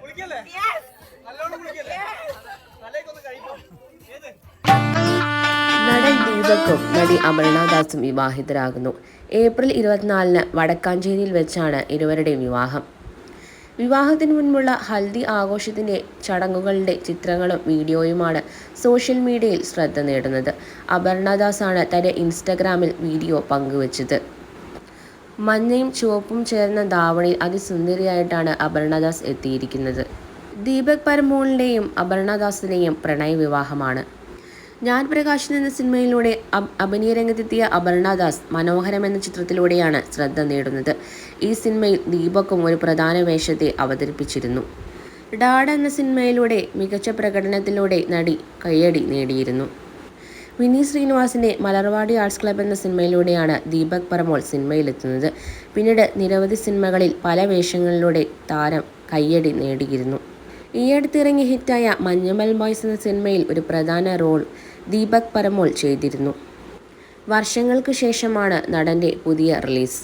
കുളിക്കല്ലേ? നല്ലോണം കുളിക്കല്ലേ? നടൻ ദീപക്കും നടി അമർണാദാസും വിവാഹിതരാകുന്നു. ഏപ്രിൽ ഇരുപത്തിനാലിന് വടക്കാഞ്ചേരിയിൽ വെച്ചാണ് ഇരുവരുടെയും വിവാഹം. വിവാഹത്തിന് മുൻപുള്ള ഹൽദി ആഘോഷത്തിന്റെ ചടങ്ങുകളുടെ ചിത്രങ്ങളും വീഡിയോയുമാണ് സോഷ്യൽ മീഡിയയിൽ ശ്രദ്ധ നേടുന്നത്. അപർണദാസാണ് തന്റെ ഇൻസ്റ്റഗ്രാമിൽ വീഡിയോ പങ്കുവച്ചത്. മഞ്ഞയും ചുവപ്പും ചേർന്ന ധാവണിയിൽ അതിസുന്ദരിയായിട്ടാണ് അപർണദാസ് എത്തിയിരിക്കുന്നത്. ദീപക് പരമോളിന്റെയും അപർണദാസിന്റെയും പ്രണയ വിവാഹമാണ്. ഞാൻ പ്രകാശൻ എന്ന സിനിമയിലൂടെ അഭിനയ രംഗത്തെത്തിയ അപർണദാസ് മനോഹരം എന്ന ചിത്രത്തിലൂടെയാണ് ശ്രദ്ധ നേടുന്നത്. ഈ സിനിമയിൽ ദീപക്കും ഒരു പ്രധാന വേഷത്തെ അവതരിപ്പിച്ചിരുന്നു. ഡാഡ് എന്ന സിനിമയിലൂടെ മികച്ച പ്രകടനത്തിലൂടെ നടി കയ്യടി നേടിയിരുന്നു. വിനീത് ശ്രീനിവാസിന്റെ മലർവാടി ആർട്സ് ക്ലബ് എന്ന സിനിമയിലൂടെയാണ് ദീപക് പരമോൾ സിനിമയിലെത്തുന്നത്. പിന്നീട് നിരവധി സിനിമകളിൽ പല വേഷങ്ങളിലൂടെ താരം കയ്യടി നേടിയിരുന്നു. ഈ അടുത്തിറങ്ങി ഹിറ്റായ മഞ്ഞമൽ ബോയ്സ് എന്ന സിനിമയിൽ ഒരു പ്രധാന റോൾ ദീപക് പരമോൾ ചെയ്തിരുന്നു. വർഷങ്ങൾക്ക് ശേഷമാണ് നടന്റെ പുതിയ റിലീസ്.